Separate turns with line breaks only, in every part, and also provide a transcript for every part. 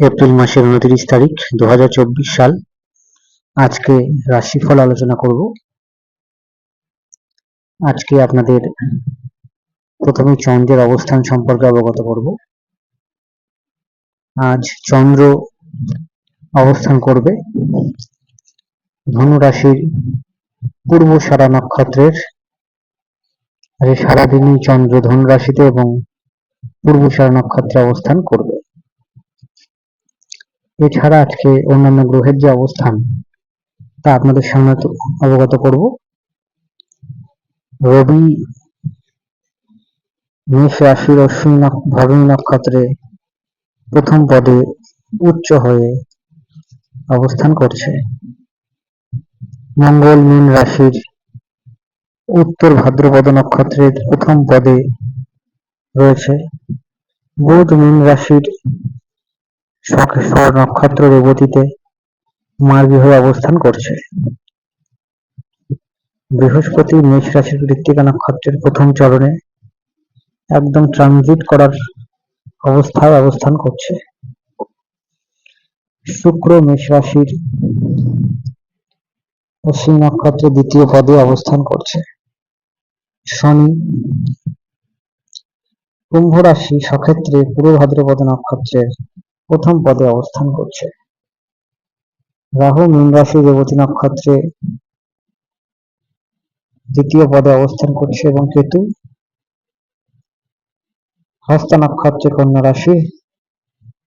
April মাসের উনত্রিশ তারিখ দু হাজার চব্বিশ সাল। আজকে রাশিফল আলোচনা করব। আজকে আপনাদের প্রথমে চন্দ্রের অবস্থান সম্পর্কে অবগত করব। আজ চন্দ্র অবস্থান করবে ধনু রাশির পূর্ব সারা নক্ষত্রের। সারাদিনই চন্দ্র ধনু রাশিতে এবং পূর্ব সারা নক্ষত্রে অবস্থান করবে। এছাড়া আজকে অন্যান্য গ্রহের যে অবস্থান, তা আপনাদের সামনে অবগত করব। রবি মেষ রাশির অশ্বিনী ভরণী নক্ষত্রে প্রথম পদে উচ্চ হয়ে অবস্থান করছে। মঙ্গল মীন রাশির উত্তর ভাদ্রপদ নক্ষত্রের প্রথম পদে রয়েছে। বুধ মীন রাশির নক্ষত্র রেবতীতে মার্গী হয়ে অবস্থান করছে। বৃহস্পতি, মেষ রাশির কৃত্তিকা নক্ষত্রের প্রথম চরণে একদম ট্রানজিট করার অবস্থায় অবস্থান করছে। শুক্র, মেষ রাশির অশ্বিনী নক্ষত্রের দ্বিতীয় পদে অবস্থান করছে। শনি, কুম্ভ রাশি সক্ষেত্রে পূর্ব ভাদ্রপদ নক্ষত্রের প্রথম পদে অবস্থান করছে। রাহু, মীন রাশি রেবতী নক্ষত্রে দ্বিতীয় পদে অবস্থান করছে এবং কেতু। হস্ত নক্ষত্রে কন্যা রাশি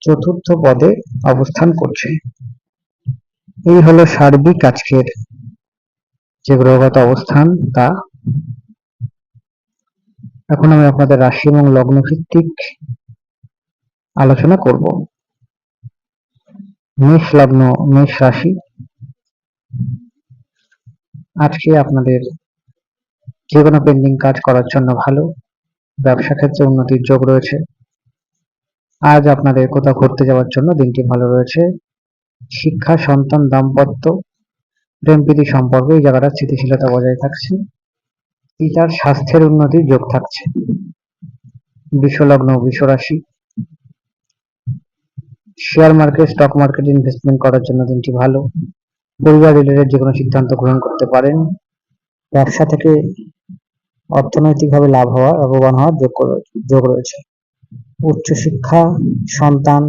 চতুর্থ পদে অবস্থান করছে। এই হলো সার্বিক আজকের যে গ্রহগত অবস্থান, তা। এখন আমি আপনাদের রাশি এবং লগ্ন ভিত্তিক আলোচনা করব। মেষ লগ্ন মেষ রাশি আজকে আপনাদের যে কোনো পেন্ডিং কাজ করার জন্য ভালো, ব্যবসা ক্ষেত্রে উন্নতির যোগ রয়েছে। আজ আপনাদের কোথাও ঘুরতে যাওয়ার জন্য দিনটি ভালো রয়েছে। শিক্ষা, সন্তান, দাম্পত্য, প্রেম প্রীতি সম্পর্ক এই জায়গাটা স্থিতিশীলতা বজায় থাকছে। পিতার স্বাস্থ্যের উন্নতির যোগ থাকছে। বিশ্বলগ্ন, বিশ্বরাশি শেয়ার মার্কেট স্টক মার্কেটে ইনভেস্টমেন্ট করার জন্য দিনটি ভালো। পরিবার রিলেটেড যে কোনো সিদ্ধান্ত গ্রহণ করতে পারেন। ব্যবসা থেকে অর্থনৈতিকভাবে লাভ হওয়া, লাভবান হওয়ার যোগ রয়েছে। উচ্চশিক্ষা সন্তান,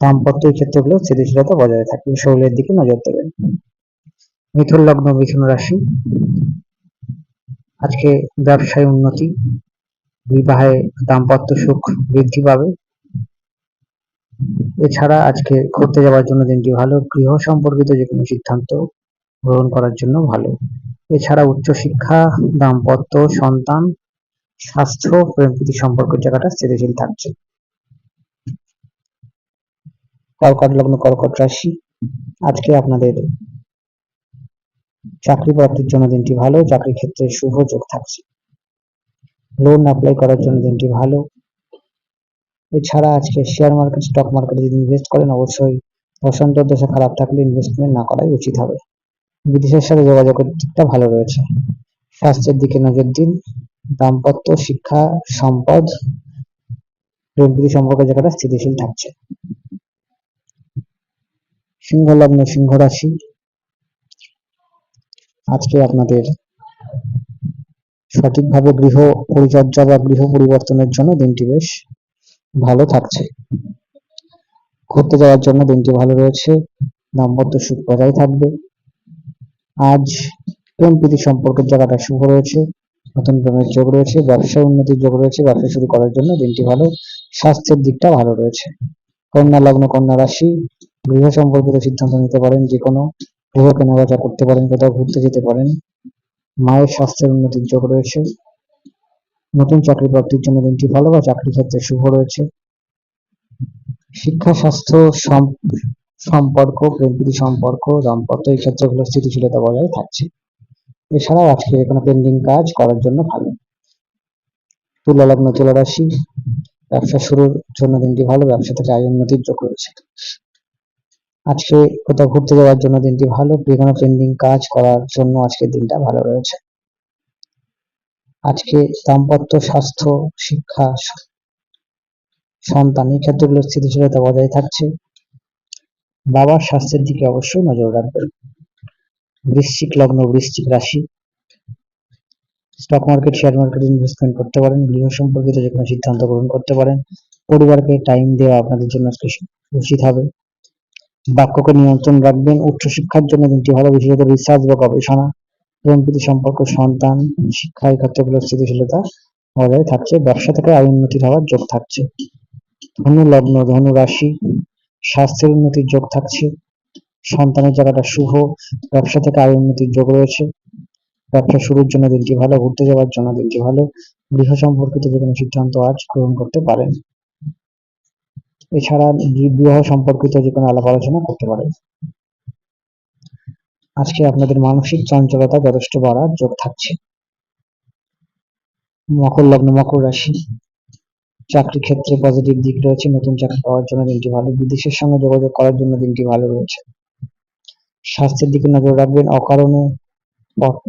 দাম্পত্য এই ক্ষেত্রগুলো স্থিতিশীলতা বজায় থাকবে শরীরের দিকে নজর দেবেন। মিথুন লগ্ন, মিথুন রাশি। আজকে ব্যবসায় উন্নতি, বিবাহে দাম্পত্য সুখ বৃদ্ধি পাবে। এছাড়া আজকে ঘুরতে যাওয়ার জন্য দিনটি ভালো, গৃহ সম্পর্কিত যে কোনো সিদ্ধান্ত গ্রহণ করার জন্য ভালো। এছাড়া উচ্চশিক্ষা, দাম্পত্য, সন্তান, স্বাস্থ্য, প্রেম প্রীতি সম্পর্কের জায়গাটা স্থিতিশীল থাকছে। কর্কট লগ্ন কর্কট রাশি, আজকে আপনাদের চাকরি প্রাপ্তির জন্য দিনটি ভালো চাকরি ক্ষেত্রে শুভ যোগ থাকছে। লোন অ্যাপ্লাই করার জন্য দিনটি ভালো এছাড়া আজকে শেয়ার মার্কেট স্টক মার্কেটে যদি ইনভেস্ট করেন, অবশ্যই বসন্ত দশা খারাপ থাকলে ইনভেস্টমেন্ট না করাই উচিত হবে। বিদেশের সাথে যোগাযোগের দিকটা ভালো রয়েছে। স্বাস্থ্যের দিকে নজর দিন। দাম্পত্য, শিক্ষা, সম্পদ প্রেমপ্রীতি সম্পর্কের জায়গাটা স্থিতিশীল থাকছে। সিংহ লগ্ন, সিংহ রাশি। আজকে আপনাদের সঠিকভাবে গৃহ পরিচর্যা বা গৃহ পরিবর্তনের জন্য দিনটি বেশ ভালো থাকছে। ঘুরতে যাওয়ার জন্য দিনটি ভালো রয়েছে দাম্পত্য সুখ বজায় থাকবে। আজ প্রেম প্রীতি সম্পর্কের জায়গাটা শুভ রয়েছে, নতুন প্রেমের যোগ রয়েছে ব্যবসা উন্নতির যোগ রয়েছে, ব্যবসা শুরু করার জন্য দিনটি ভালো, স্বাস্থ্যের দিকটা ভালো রয়েছে। কন্যা, লগ্ন, কন্যা রাশি, গৃহ সম্পর্কিত সিদ্ধান্ত নিতে পারেন যে কোনো গৃহ কেনাবেচা করতে পারেন, কোথাও ঘুরতে যেতে পারেন। মায়ের স্বাস্থ্যের উন্নতির যোগ রয়েছে নতুন চাকরি প্রাপ্তির জন্য দিনটি ভালো বা চাকরি ক্ষেত্রে শুভ রয়েছে। শিক্ষা, স্বাস্থ্য, সম- সম্পর্ক প্রেমপ্রীতি সম্পর্ক, দাম্পত্য এই ক্ষেত্রগুলো স্থিতিশীলতা বজায় থাকছে। এছাড়াও আজকে কোনো পেন্ডিং কাজ করার জন্য ভালো। তুলা লগ্ন তুলা রাশি ব্যবসা শুরুর জন্য দিনটি ভালো, ব্যবসা থেকে আয় উন্নতির যোগ রয়েছে। আজকে কোথাও ঘুরতে যাওয়ার জন্য দিনটি ভালো যে কোনো পেন্ডিং কাজ করার জন্য আজকের দিনটা ভালো রয়েছে। আজকে দাম্পত্য স্বাস্থ্য, শিক্ষা, সন্তান, এই ক্ষেত্রগুলোর স্থিতিশীলতা বজায় থাকছে। বাবার স্বাস্থ্যের দিকে অবশ্যই নজর রাখবেন। বৃশ্চিক লগ্ন, বৃশ্চিক রাশি। Stock market share market investment করতে পারেন, গৃহ সম্পর্কিত যে কোনো সিদ্ধান্ত গ্রহণ করতে পারেন। পরিবারকে টাইম দেওয়া আপনাদের জন্য উচিত হবে। বাক্যকে নিয়ন্ত্রণ রাখবেন। উচ্চশিক্ষার জন্য দিনটি ভালো বিশেষত রিসার্চ বা গবেষণা। প্রেমপ্রীতি সম্পর্ক, সন্তান, শিক্ষা, এই ক্ষেত্রগুলোর স্থিতিশীলতা বজায় থাকছে। ব্যবসা থেকে আয় উন্নতির হওয়ার যোগ থাকছে। ধনু লগ্ন, ধনু রাশি, স্বাস্থ্যের উন্নতির যোগ থাকছে। সন্তানের জায়গাটা শুভ, ব্যবসা থেকে আয় উন্নতির যোগ রয়েছে। ব্যবসা শুরুর জন্য দিনটি ভালো, ঘুরতে যাওয়ার জন্য দিনটি ভালো। গৃহ সম্পর্কিত যে কোনো সিদ্ধান্ত আজ গ্রহণ করতে পারেন। এছাড়া বিবাহ সম্পর্কিত যে কোনো আলাপ আলোচনা করতে পারেন। আজকে আপনাদের মানসিক চঞ্চলতা যথেষ্ট বাড়ার যোগ থাকছে। মকর লগ্ন, মকর রাশি। চাকরি ক্ষেত্রে পজিটিভ দিক রয়েছে, নতুন চাকরি পাওয়ার জন্য দিনটি ভালো। বিদেশের সঙ্গে যোগাযোগ করার জন্য দিনটি ভালো রয়েছে। স্বাস্থ্যের দিকে নজর রাখবেন, অকারণে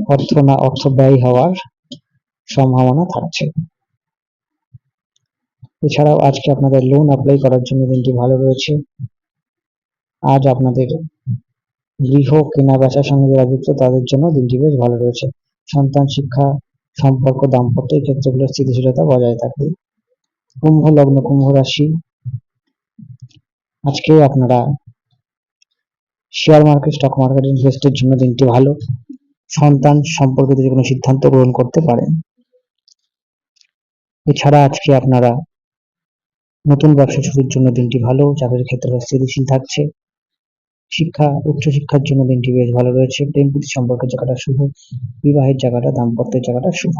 অর্থ না, অর্থ ব্যয় হওয়ার সম্ভাবনা থাকছে। এছাড়াও আজকে আপনাদের লোন অ্যাপ্লাই করার জন্য দিনটি ভালো রয়েছে। আজ আপনাদের গৃহ কেনা বেচার সঙ্গে যারা যুক্ত, তাদের জন্য দিনটি বেশ ভালো রয়েছে। সন্তান, শিক্ষা, সম্পর্ক, দাম্পত্য এই ক্ষেত্রগুলোর স্থিতিশীলতা বজায় থাকবে কুম্ভ লগ্ন, কুম্ভ রাশি। আজকে আপনারা শেয়ার মার্কেট স্টক মার্কেট ইনভেস্টের জন্য দিনটি ভালো। সন্তান সম্পর্কিত যে কোনো সিদ্ধান্ত গ্রহণ করতে পারেন। এছাড়া আজকে আপনারা নতুন ব্যবসা শুরুর জন্য দিনটি ভালো। চাকরির ক্ষেত্রে স্থিতিশীল থাকছে শিক্ষা উচ্চশিক্ষার জন্য দিনটি বেশ ভালো রয়েছে। প্রেম প্রীতি সম্পর্কের জায়গাটা শুভ, বিবাহের জায়গাটা, দাম্পত্যের জায়গাটা শুভ।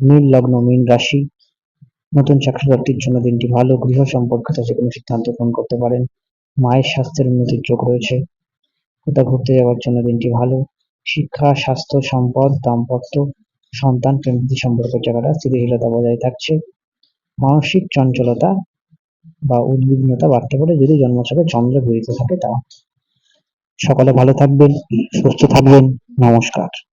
মীন লগ্ন, মীন রাশি, নতুন চাকরি প্রাপ্তির জন্য দিনটি ভালো। গৃহ সম্পর্কিত যে কোনো সিদ্ধান্ত গ্রহণ করতে পারেন। মায়ের স্বাস্থ্যের উন্নতির যোগ রয়েছে। কোথাও ঘুরতে যাওয়ার জন্য দিনটি ভালো। শিক্ষা, স্বাস্থ্য, সম্পদ, দাম্পত্য, সন্তান, প্রেম সম্পর্কের জায়গাটা স্থিতিশীলতা বজায় থাকছে। মানসিক চঞ্চলতা বা উদ্বিগ্নতা বাড়তে পারে যদি জন্মছকে চন্দ্র ঘুরিতে থাকে তা সকালে ভালো থাকবেন, সুস্থ থাকবেন, নমস্কার।